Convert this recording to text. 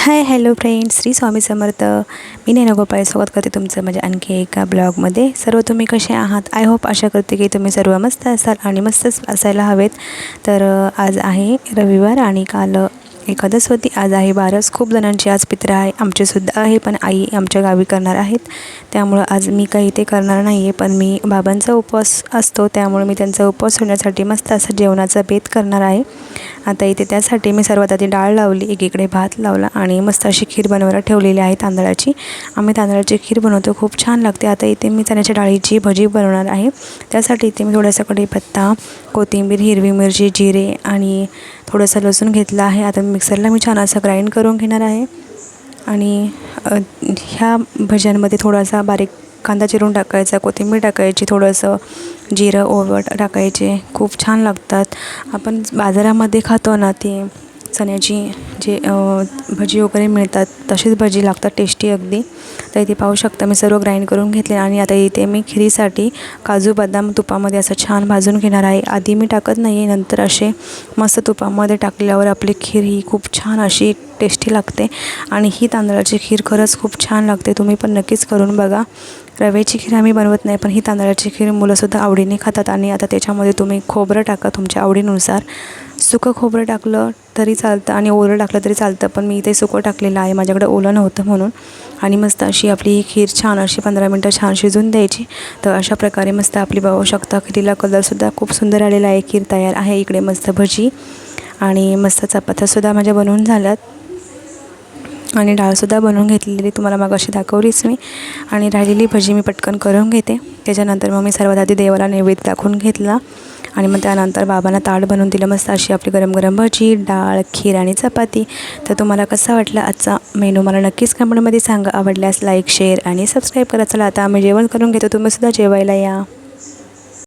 Hi hello friends Shri Swami Samarth. मी नैना स्वागत करते तुमचं माझ्या आणखी एका ब्लॉगमध्ये. सर्व तुम्ही कसे आहात? आय होप आशा करते की तुम्ही सर्व मस्त असाल आणि मस्तच असायला हवेत. तर आज आहे रविवार आणि काल अ, एकादश होती आज आहे बारस. खूप जणांची आज पित्र आहे. आमचेसुद्धा आहे पण आई आमच्या गावी करणार आहेत. त्यामुळं आज मी काही ते करणार नाही आहे पण मी बाबांचा उपवास असतो. त्यामुळे मी त्यांचा उपवास होण्यासाठी मस्त असं जेवणाचा बेत करणार आहे. आता इथे त्यासाठी मी सर्वात आधी डाळ लावली एकीकडे भात लावला आणि मस्त अशी खीर बनवायला ठेवलेली आहे तांदळाची. आम्ही तांदळाची खीर बनवतो खूप छान लागते. आता इथे मी चण्याच्या डाळीची भजी बनवणार आहे. त्यासाठी इथे मी थोडासा कढीपत्ता कोथिंबीर हिरवी मिरची जिरे आणि थोडंसं लसूण घेतलं आहे. आता मिक्सरला मी छान असं ग्राइंड करून घेणार आहे. आणि ह्या भज्यांमध्ये थोडासा बारीक कांदा चिरून टाकायचा कोथिंबीर टाकायची थोडंसं जिरं ओवट टाकायचे. खूप छान लागतात. आपण बाजारामध्ये खातो ना ते चण्याची जे भजी वगैरे मिळतात तशीच भजी लागतात टेस्टी अगदी. तर इथे पाहू शकता मी सर्व ग्राइंड करून घेतले आणि आता इथे मी खिरीसाठी काजू बदाम तुपामध्ये असं छान भाजून घेणार आहे. आधी मी टाकत नाही आहे नंतर असे मस्त तुपामध्ये टाकल्यावर आपली खीर ही खूप छान अशी टेस्टी लागते. आणि ही तांदळाची खीर खरंच खूप छान लागते तुम्ही पण नक्कीच करून बघा. रव्याची खीर आम्ही बनवत नाही पण ही तांदळाची खीर मुलंसुद्धा आवडीने खातात आणि आता त्याच्यामध्ये तुम्ही खोबरं टाका तुमच्या आवडीनुसार. सुकं खोबरं टाकलं तरी चालतं आणि ओलं टाकलं तरी चालतं पण मी इथे सुकं टाकलेलं आहे. माझ्याकडे ओलं नव्हतं म्हणून. आणि मस्त अशी आपली ही खीर छान अशी पंधरा मिनटं छान शिजून द्यायची. तर अशा प्रकारे मस्त आपली बघू शकता खिरीला कलरसुद्धा खूप सुंदर आलेला आहे. खीर तयार आहे. इकडे मस्त भजी आणि मस्त चपात्यासुद्धा माझ्या बनवून झाल्यात. आणि डाळसुद्धा बनवून घेतलेली तुम्हाला मग अशी दाखवलीच मी. आणि राहिलेली भजी मी पटकन करून घेते. त्याच्यानंतर मग मी सर्वात आधी देवाला नैवेद्य दाखवून घेतला. आणि मग त्यानंतर बाबांना ताट बनवून दिलं मस्त अशी आपली गरम गरम भजी डाळ खीर आणि चपाती. तर तुम्हाला कसा वाटला आजचा मेनू मला नक्कीच कमेंटमध्ये सांगा. आवडल्यास लाईक शेअर आणि सबस्क्राईब करा. चला आता आम्ही जेवण करून घेतो. तुम्हीसुद्धा जेवायला या.